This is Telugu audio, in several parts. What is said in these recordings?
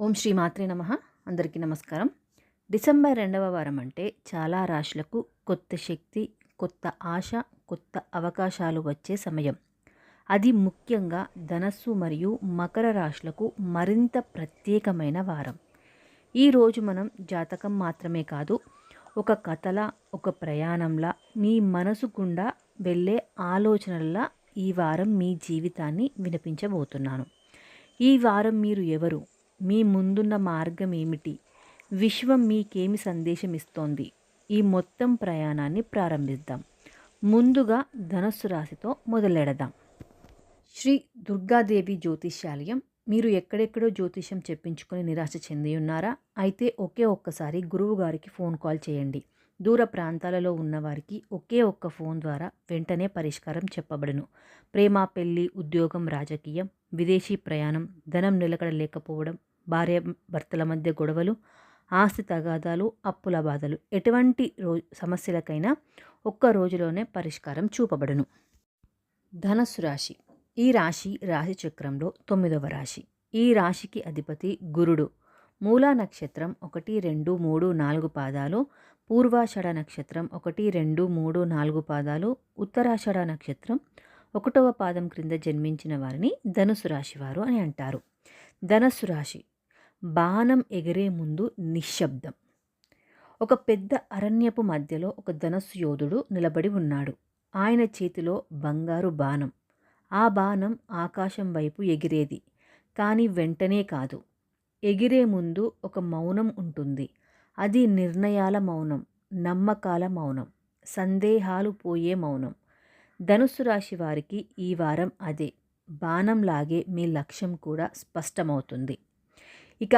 ఓం శ్రీ మాత్రే నమ. అందరికీ నమస్కారం. డిసెంబర్ రెండవ వారం అంటే చాలా రాశులకు కొత్త శక్తి కొత్త ఆశ కొత్త అవకాశాలు వచ్చే సమయం. అది ముఖ్యంగా ధనస్సు మరియు మకర రాశులకు మరింత ప్రత్యేకమైన వారం. ఈరోజు మనం జాతకం మాత్రమే కాదు ఒక కథలా ఒక ప్రయాణంలా మీ మనసు గుండా వెళ్ళే ఆలోచనల్లా ఈ వారం మీ జీవితాన్ని వినిపించబోతున్నాను. ఈ వారం మీరు ఎవరు? మీ ముందున్న మార్గం ఏమిటి? విశ్వం మీకేమి సందేశం ఇస్తోంది ఈ మొత్తం ప్రయాణాన్ని ప్రారంభిద్దాం. ముందుగా ధనస్సు రాశితో మొదలెడదాం. శ్రీ దుర్గాదేవి జ్యోతిష్యాలయం మీరు ఎక్కడెక్కడో జ్యోతిష్యం చెప్పించుకొని నిరాశ చెంది ఉన్నారా అయితే ఒకే ఒక్కసారి గురువు గారికి ఫోన్ కాల్ చేయండి. దూర ప్రాంతాలలో ఉన్నవారికి ఒకే ఒక్క ఫోన్ ద్వారా వెంటనే పరిష్కారం చెప్పబడును. ప్రేమ పెళ్ళి ఉద్యోగం రాజకీయం విదేశీ ప్రయాణం ధనం నిలకడ లేకపోవడం భార్య భర్తల మధ్య గొడవలు ఆస్తి తగాదాలు అప్పుల బాధలు ఎటువంటి రో సమస్యలకైనా ఒక్క రోజులోనే పరిష్కారం చూపబడును. ధనస్సు రాశి. ఈ రాశి రాశి చక్రంలో తొమ్మిదవ రాశి. ఈ రాశికి అధిపతి గురుడు. మూలా నక్షత్రం ఒకటి రెండు మూడు నాలుగు పాదాలు పూర్వాషాఢ నక్షత్రం ఒకటి రెండు మూడు నాలుగు పాదాలు ఉత్తరాషాఢ నక్షత్రం ఒకటవ పాదం క్రింద జన్మించిన వారిని ధనుసు రాశి వారు అని అంటారు. ధనస్సు రాశి బాణం ఎగిరే ముందు నిశ్శబ్దం. ఒక పెద్ద అరణ్యపు మధ్యలో ఒక ధనస్సు యోధుడు నిలబడి ఉన్నాడు. ఆయన చేతిలో బంగారు బాణం. ఆ బాణం ఆకాశం వైపు ఎగిరేది కానీ వెంటనే కాదు. ఎగిరే ముందు ఒక మౌనం ఉంటుంది. అది నిర్ణయాల మౌనం నమ్మకాల మౌనం సందేహాలు పోయే మౌనం. ధనుస్సు రాశి వారికి ఈ వారం అదే. బాణంలాగే మీ లక్ష్యం కూడా స్పష్టమవుతుంది. ఇక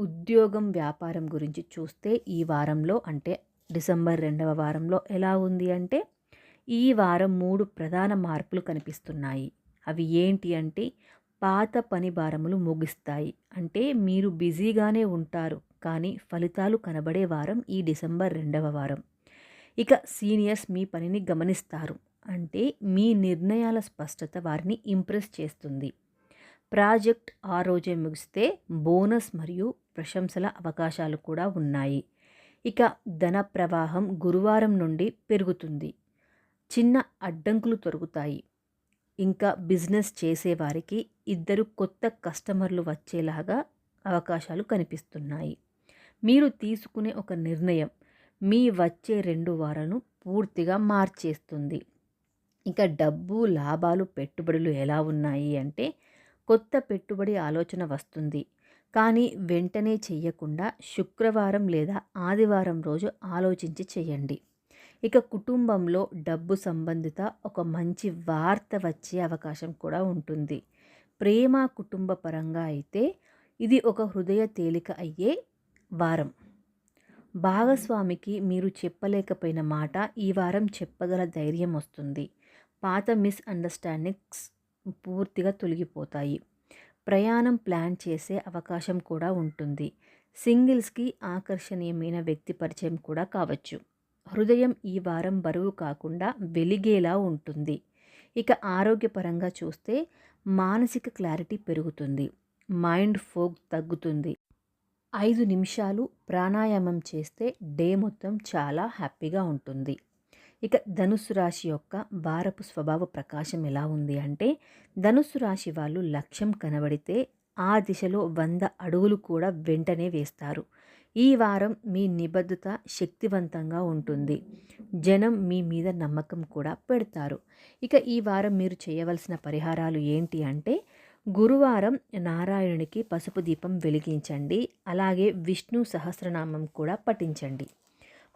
ఉద్యోగం వ్యాపారం గురించి చూస్తే ఈ వారంలో అంటే డిసెంబర్ రెండవ వారంలో ఎలా ఉంది అంటే ఈ వారం మూడు ప్రధాన మార్పులు కనిపిస్తున్నాయి. అవి ఏంటి అంటే పాత పని భారములు ముగిస్తాయి. అంటే మీరు బిజీగానే ఉంటారు కానీ ఫలితాలు కనబడే వారం ఈ డిసెంబర్ రెండవ వారం. ఇక సీనియర్స్ మీ పనిని గమనిస్తారు. అంటే మీ నిర్ణయాల స్పష్టత వారిని ఇంప్రెస్ చేస్తుంది. ప్రాజెక్ట్ ఆ రోజే ముగిస్తే బోనస్ మరియు ప్రశంసల అవకాశాలు కూడా ఉన్నాయి. ఇక ధన ప్రవాహం గురువారం నుండి పెరుగుతుంది. చిన్న అడ్డంకులు తొరుగుతాయి. ఇంకా బిజినెస్ చేసేవారికి ఇద్దరు కొత్త కస్టమర్లు వచ్చేలాగా అవకాశాలు కనిపిస్తున్నాయి. మీరు తీసుకునే ఒక నిర్ణయం మీ వచ్చే రెండు వారాలను పూర్తిగా మార్చేస్తుంది. ఇక డబ్బు లాభాలు పెట్టుబడులు ఎలా ఉన్నాయి అంటే కొత్త పెట్టుబడి ఆలోచన వస్తుంది. కానీ వెంటనే చెయ్యకుండా శుక్రవారం లేదా ఆదివారం రోజు ఆలోచించి చేయండి ఇక కుటుంబంలో డబ్బు సంబంధిత ఒక మంచి వార్త వచ్చే అవకాశం కూడా ఉంటుంది. ప్రేమ కుటుంబ పరంగా అయితే ఇది ఒక హృదయ తేలిక అయ్యే వారం. భాగస్వామికి మీరు చెప్పలేకపోయిన మాట ఈ వారం చెప్పగల ధైర్యం వస్తుంది. పాత మిస్అండర్స్టాండింగ్స్ పూర్తిగా తొలగిపోతాయి. ప్రయాణం ప్లాన్ చేసే అవకాశం కూడా ఉంటుంది. సింగిల్స్కి ఆకర్షణీయమైన వ్యక్తి పరిచయం కూడా కావచ్చు. హృదయం ఈ వారం బరువు కాకుండా వెలిగేలా ఉంటుంది. ఇక ఆరోగ్యపరంగా చూస్తే మానసిక క్లారిటీ పెరుగుతుంది. మైండ్ ఫోగ్ తగ్గుతుంది. ఐదు నిమిషాలు ప్రాణాయామం చేస్తే డే మొత్తం చాలా హ్యాపీగా ఉంటుంది. ఇక ధనుస్సు రాశి యొక్క వారపు స్వభావ ప్రకాశం ఎలా ఉంది అంటే ధనుస్సు రాశి వాళ్ళు లక్ష్యం కనబడితే ఆ దిశలో వంద అడుగులు కూడా వెంటనే వేస్తారు. ఈ వారం మీ నిబద్ధత శక్తివంతంగా ఉంటుంది. జనం మీ మీద నమ్మకం కూడా పెడతారు. ఇక ఈ వారం మీరు చేయవలసిన పరిహారాలు ఏంటి అంటే గురువారం నారాయణునికి పసుపు దీపం వెలిగించండి. అలాగే విష్ణు సహస్రనామం కూడా పఠించండి.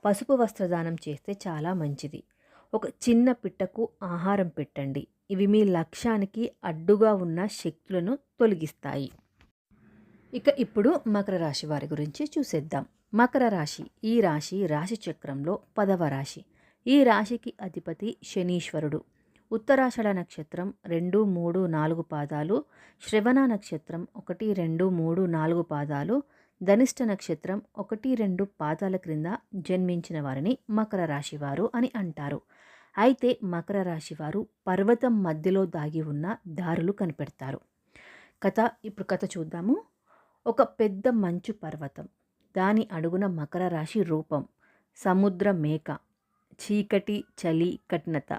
పసుపు వస్త్రదానం చేస్తే చాలా మంచిది. ఒక చిన్న పిట్టకు ఆహారం పెట్టండి. ఇవి మీ లక్ష్యానికి అడ్డుగా ఉన్న శక్తులను తొలగిస్తాయి. ఇక ఇప్పుడు మకర రాశి వారి గురించి చూసేద్దాం. మకర రాశి ఈ రాశి రాశి చక్రంలో పదవ రాశి. ఈ రాశికి అధిపతి శనీశ్వరుడు. ఉత్తరాషఢ నక్షత్రం రెండు మూడు నాలుగు పాదాలు శ్రవణ నక్షత్రం ఒకటి రెండు మూడు నాలుగు పాదాలు ధనిష్ట నక్షత్రం ఒకటి రెండు పాదాల క్రింద జన్మించిన వారిని మకర రాశి వారు అని అంటారు. అయితే మకర రాశి వారు పర్వతం మధ్యలో దాగి ఉన్న దారులు కనిపెడతారు. కథ ఇప్పుడు కథ చూద్దాము. ఒక పెద్ద మంచు పర్వతం దాని అడుగున మకర రాశి రూపం సముద్ర మేక చీకటి చలి కఠినత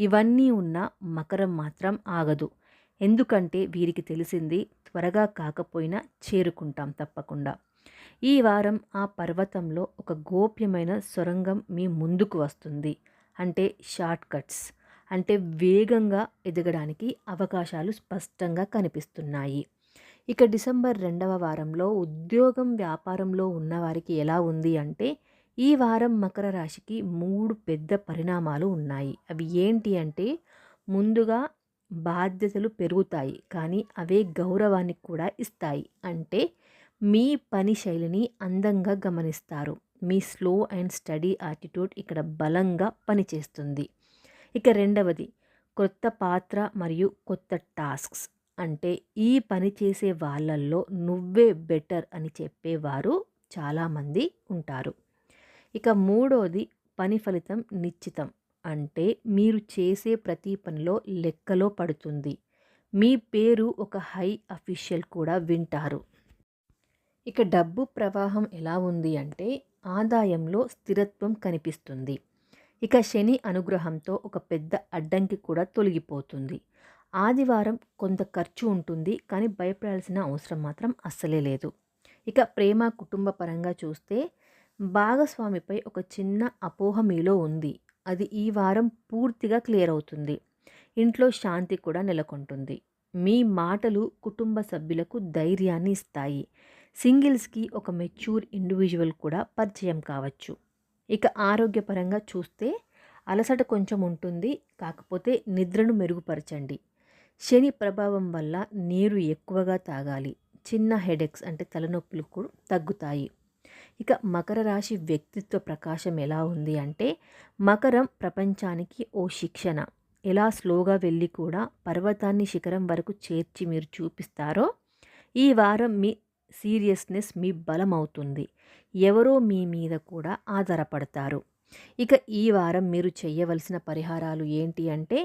ఇవన్నీ ఉన్న మకరం మాత్రం ఆగదు. ఎందుకంటే వీరికి తెలిసింది త్వరగా కాకపోయినా చేరుకుంటాం తప్పకుండా. ఈ వారం ఆ పర్వతంలో ఒక గోప్యమైన సొరంగం మీ ముందుకు వస్తుంది. అంటే షార్ట్ కట్స్. అంటే వేగంగా ఎదగడానికి అవకాశాలు స్పష్టంగా కనిపిస్తున్నాయి. ఇక డిసెంబర్ రెండవ వారంలో ఉద్యోగం వ్యాపారంలో ఉన్నవారికి ఎలా ఉంది అంటే ఈ వారం మకర రాశికి మూడు పెద్ద పరిణామాలు ఉన్నాయి. అవి ఏంటి అంటే ముందుగా బాధ్యతలు పెరుగుతాయి కానీ అవే గౌరవాన్ని కూడా ఇస్తాయి. అంటే మీ పని శైలిని అందంగా గమనిస్తారు. మీ స్లో అండ్ స్టడీ యాటిట్యూడ్ ఇక్కడ బలంగా పనిచేస్తుంది. ఇక రెండవది కొత్త పాత్ర మరియు కొత్త టాస్క్స్. అంటే ఈ పని చేసే వాళ్ళల్లో నువ్వే బెటర్ అని చెప్పేవారు చాలామంది ఉంటారు. ఇక మూడోది పని ఫలితం నిశ్చితం. అంటే మీరు చేసే ప్రతి పనిలో లెక్కలో పడుతుంది. మీ పేరు ఒక హై అఫీషియల్ కూడా వింటారు. ఇక డబ్బు ప్రవాహం ఎలా ఉంది అంటే ఆదాయంలో స్థిరత్వం కనిపిస్తుంది. ఇక శని అనుగ్రహంతో ఒక పెద్ద అడ్డంకి కూడా తొలగిపోతుంది. ఆదివారం కొంత ఖర్చు ఉంటుంది కానీ భయపడాల్సిన అవసరం మాత్రం అస్సలే లేదు. ఇక ప్రేమ కుటుంబ పరంగా చూస్తే భాగస్వామిపై ఒక చిన్న అపోహ మీలో ఉంది. అది ఈ వారం పూర్తిగా క్లియర్ అవుతుంది. ఇంట్లో శాంతి కూడా నెలకొంటుంది. మీ మాటలు కుటుంబ సభ్యులకు ధైర్యాన్ని ఇస్తాయి. సింగిల్స్కి ఒక మెచ్యూర్ ఇండివిజువల్ కూడా పరిచయం కావచ్చు. ఇక ఆరోగ్యపరంగా చూస్తే అలసట కొంచెం ఉంటుంది. కాకపోతే నిద్రను మెరుగుపరచండి. శని ప్రభావం వల్ల నీరు ఎక్కువగా తాగాలి. చిన్న హెడెక్స్ అంటే తలనొప్పులు కూడా తగ్గుతాయి. ఇక మకర రాశి వ్యక్తిత్వ ప్రకాశం ఎలా ఉంది అంటే మకరం ప్రపంచానికి ఓ శిక్షణ. ఎలా స్లోగా వెళ్ళి కూడా పర్వతాన్ని శిఖరం వరకు చేర్చి మీరు చూపిస్తారో ఈ వారం మీ సీరియస్నెస్ మీ బలం అవుతుంది. ఎవరో మీ మీద కూడా ఆధారపడతారు. ఇక ఈ వారం మీరు చేయవలసిన పరిహారాలు ఏంటి అంటే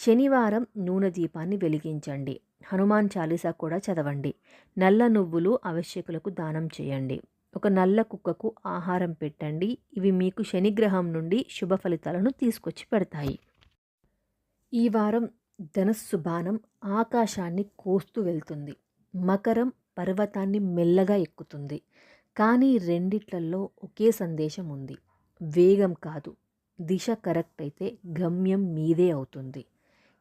శనివారం నూనె దీపాన్ని వెలిగించండి. హనుమాన్ చాలీసా కూడా చదవండి. నల్ల నువ్వులు ఆవశ్యకులకు దానం చేయండి. ఒక నల్ల కుక్కకు ఆహారం పెట్టండి. ఇవి మీకు శనిగ్రహం నుండి శుభ ఫలితాలను తీసుకొచ్చి పెడతాయి. ఈ వారం ధనస్సు బాణం ఆకాశాన్ని కోస్తూ వెళ్తుంది. మకరం పర్వతాన్ని మెల్లగా ఎక్కుతుంది. కానీ రెండిట్లలో ఒకే సందేశం ఉంది. వేగం కాదు. దిశ కరెక్ట్ అయితే గమ్యం మీదే అవుతుంది.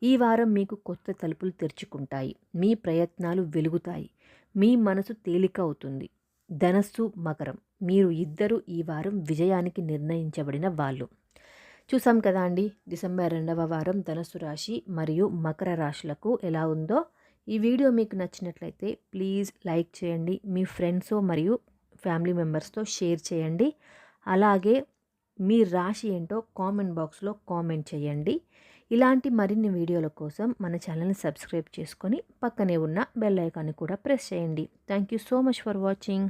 ఈ వారం మీకు కొత్త తలుపులు తెరుచుకుంటాయి. మీ ప్రయత్నాలు వెలుగుతాయి. మీ మనసు తేలిక అవుతుంది. ధనస్సు మకరం. మీరు ఇద్దరు ఈ వారం విజయానికి నిర్ణయించబడిన వాళ్ళు. చూసాం కదా అండి డిసెంబర్ రెండవ వారం ధనస్సు రాశి మరియు మకర రాశులకు ఎలా ఉందో. ఈ వీడియో మీకు నచ్చినట్లయితే ప్లీజ్ లైక్ చేయండి మీ ఫ్రెండ్స్ మరియు ఫ్యామిలీ మెంబర్స్తో షేర్ చేయండి. అలాగే మీ రాశి ఏంటో కామెంట్ బాక్స్లో కామెంట్ చేయండి. ఇలాంటి మరిన్ని వీడియోల కోసం మన ఛానల్ని సబ్స్క్రైబ్ చేసుకొని పక్కనే ఉన్న బెల్ ఐకాన్ని కూడా ప్రెస్ చేయండి. Thank you so much for watching.